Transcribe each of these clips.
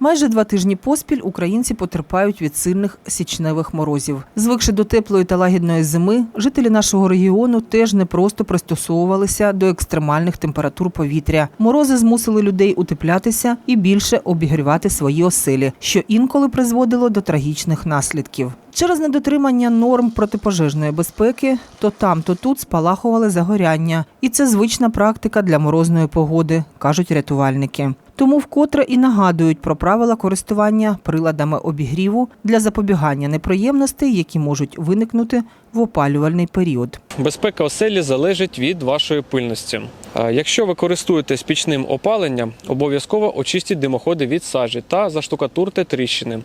Майже два тижні поспіль українці потерпають від сильних січневих морозів. Звикши до теплої та лагідної зими, жителі нашого регіону теж не просто пристосовувалися до екстремальних температур повітря. Морози змусили людей утеплятися і більше обігрівати свої оселі, що інколи призводило до трагічних наслідків. Через недотримання норм протипожежної безпеки то там, то тут спалахували загоряння, і це звична практика для морозної погоди, кажуть рятувальники. Тому вкотре і нагадують про правила користування приладами обігріву для запобігання неприємностей, які можуть виникнути в опалювальний період. Безпека оселі залежить від вашої пильності. Якщо ви користуєтесь пічним опаленням, обов'язково очистіть димоходи від сажі та заштукатурте тріщини.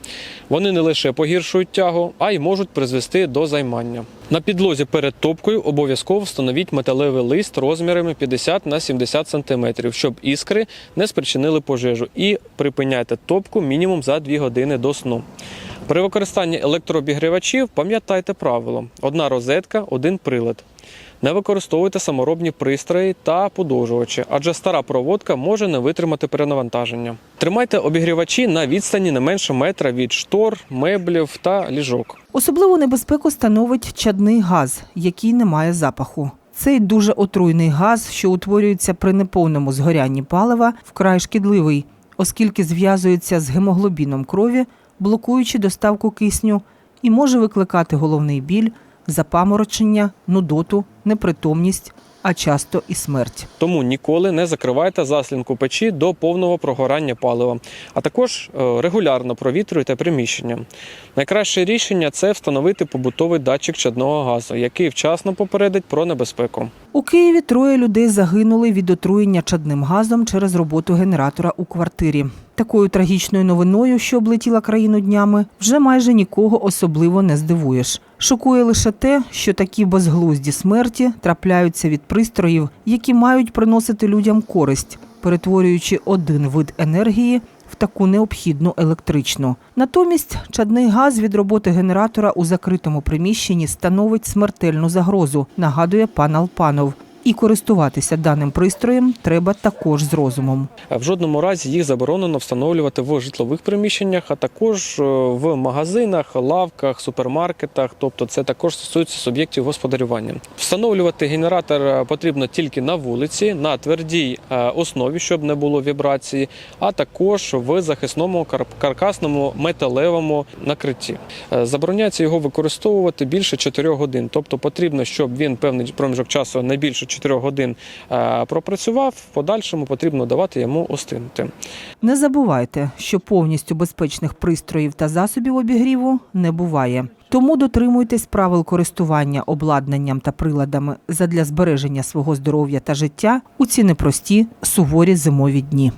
Вони не лише погіршують тягу, а й можуть призвести до займання. На підлозі перед топкою обов'язково встановіть металевий лист розмірами 50 на 70 см, щоб іскри не спричинили пожежу. І припиняйте топку мінімум за 2 години до сну. При використанні електрообігрівачів пам'ятайте правило: одна розетка, один прилад. Не використовуйте саморобні пристрої та подовжувачі, адже стара проводка може не витримати перенавантаження. Тримайте обігрівачі на відстані не менше метра від штор, меблів та ліжок. Особливу небезпеку становить чадний газ, який не має запаху. Цей дуже отруйний газ, що утворюється при неповному згорянні палива, вкрай шкідливий, оскільки зв'язується з гемоглобіном крові, блокуючи доставку кисню, і може викликати головний біль, запаморочення, нудоту, непритомність, а часто і смерть. Тому ніколи не закривайте заслінку печі до повного прогорання палива, а також е, регулярно провітрюйте приміщення. Найкраще рішення це встановити побутовий датчик чадного газу, який вчасно попередить про небезпеку. У Києві троє людей загинули від отруєння чадним газом через роботу генератора у квартирі. Такою трагічною новиною, що облетіла країну днями, вже майже нікого особливо не здивуєш. Шокує лише те, що такі безглузді смерті трапляються від пристроїв, які мають приносити людям користь, перетворюючи один вид енергії в таку необхідну електричну. Натомість чадний газ від роботи генератора у закритому приміщенні становить смертельну загрозу, нагадує пан Алпанов. І користуватися даним пристроєм треба також з розумом. В жодному разі їх заборонено встановлювати в житлових приміщеннях, а також е, в магазинах, лавках, супермаркетах. Тобто, це також стосується суб'єктів господарювання. Встановлювати генератор е, потрібно тільки на вулиці, на твердій е, основі, щоб не було вібрації, а також в захисному кар- каркасному металевому накритті. Забороняється його використовувати більше 4 годин. Тобто потрібно, щоб він певний проміжок часу не більше 4 годин е, пропрацював. В подальшому потрібно давати йому остинути. Не забувайте, що повністю безпечних пристроїв та засобів обігріву не буває. Тому дотримуйтесь правил користування обладнанням та приладами задля збереження свого здоров'я та життя у ці непрості суворі зимові дні.